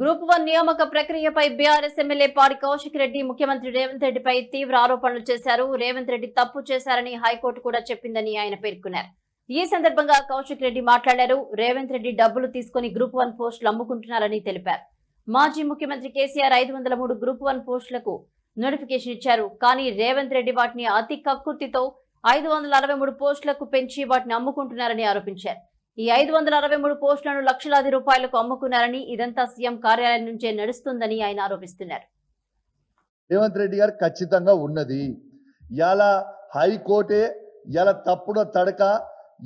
Group one నియామక ప్రక్రియపై BRS MLA పాడి కౌశిక్ రెడ్డి ముఖ్యమంత్రి రేవంత్ రెడ్డిపై తీవ్ర ఆరోపణలు చేశారు. రేవంత్ రెడ్డి తప్పు చేశారని హైకోర్టు కూడా చెప్పిందని ఆయన పేర్కొన్నారు. ఈ సందర్భంగా కౌశిక్ రెడ్డి మాట్లాడారు. రేవంత్ రెడ్డి డబ్బులు తీసుకుని గ్రూప్ వన్ పోస్టులు అమ్ముకుంటున్నారని తెలిపారు. మాజీ ముఖ్యమంత్రి కేసీఆర్ ఐదు వందల మూడు గ్రూప్ వన్ పోస్టులకు నోటిఫికేషన్ ఇచ్చారు. కానీ రేవంత్ రెడ్డి వాటిని అతి కక్కుర్తితో ఐదు వందల అరవై మూడు పోస్టులకు పెంచి వాటిని అమ్ముకుంటున్నారని ఆరోపించారు. ఈ ఐదు వందల అరవై మూడు పోస్టులను లక్షలాది రూపాయలకు అమ్ముకున్నారని ఇదంతా సీఎం కార్యాలయం నుంచే నడుస్తుందని ఆయన ఆరోపిస్తున్నారు. రేవంత్ రెడ్డి గారు ఖచ్చితంగా ఉన్నది. ఇలా హైకోర్టే ఇలా తప్పుడు తడక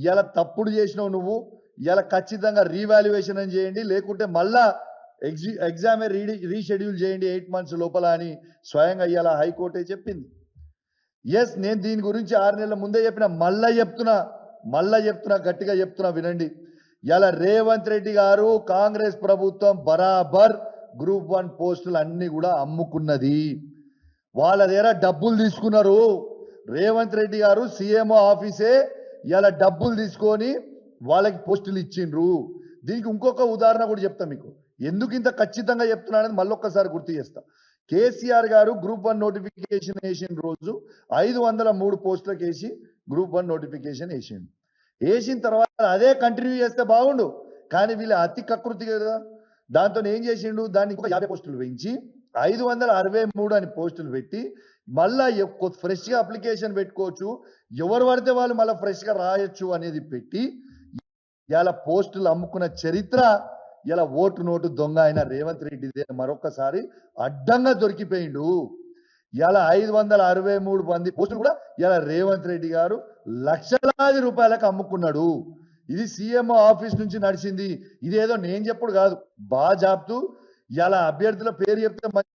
ఇలా తప్పుడు చేసినావు నువ్వు ఇలా ఖచ్చితంగా రీవాల్యుయేషన్ అని చేయండి లేకుంటే మళ్ళా ఎగ్జి ఎగ్జామే రీ రీషెడ్యూల్ చేయండి ఎయిట్ మంత్స్ లోపల అని స్వయంగా ఇలా హైకోర్టే చెప్పింది. ఎస్ నేను దీని గురించి ఆరు నెలల ముందే చెప్పిన మళ్ళా చెప్తున్నా. మళ్ళా చెప్తున్నా గట్టిగా చెప్తున్నా వినండి. ఇలా రేవంత్ రెడ్డి గారు కాంగ్రెస్ ప్రభుత్వం బరాబర్ గ్రూప్ వన్ పోస్టులు అన్ని కూడా అమ్ముకున్నది. వాళ్ళ దగ్గర డబ్బులు తీసుకున్నారు. రేవంత్ రెడ్డి గారు సీఎంఓ ఆఫీసే ఇలా డబ్బులు తీసుకొని వాళ్ళకి పోస్టులు ఇచ్చిండ్రు. దీనికి ఇంకొక ఉదాహరణ కూడా చెప్తాను మీకు. ఎందుకు ఇంత ఖచ్చితంగా చెప్తున్నానని మళ్ళొక్కసారి గుర్తు చేస్తా. కేసీఆర్ గారు గ్రూప్ వన్ నోటిఫికేషన్ వేసిన రోజు ఐదు వందల మూడు పోస్టులకు వేసి గ్రూప్ వన్ నోటిఫికేషన్ వేసిండు. వేసిన తర్వాత అదే కంటిన్యూ చేస్తే బాగుండు. కానీ వీళ్ళు అతి కకృతి కదా. దాంతో ఏం చేసిండు? దాన్ని ఇంకొక యాభై పోస్టులు పెంచి ఐదు వందల అరవై మూడు అని పోస్టులు పెట్టి మళ్ళా ఫ్రెష్గా అప్లికేషన్ పెట్టుకోవచ్చు. ఎవరు పడితే వాళ్ళు మళ్ళీ ఫ్రెష్గా రాయొచ్చు అనేది పెట్టి ఇలా పోస్టులు అమ్ముకున్న చరిత్ర ఇలా ఓటు నోటు దొంగ అయిన రేవంత్ రెడ్డి మరొకసారి అడ్డంగా దొరికిపోయిండు. ఇలా ఐదు వందల అరవై మూడు మంది పోస్టులు కూడా ఇలా రేవంత్ రెడ్డి గారు లక్షలాది రూపాయలకు అమ్ముకున్నాడు. ఇది సీఎంఓ ఆఫీస్ నుంచి నడిచింది. ఇదేదో నేను చెప్పుడు కాదు. బాగా జాబ్తూ ఇలా అభ్యర్థుల పేరు చెప్తే మంచి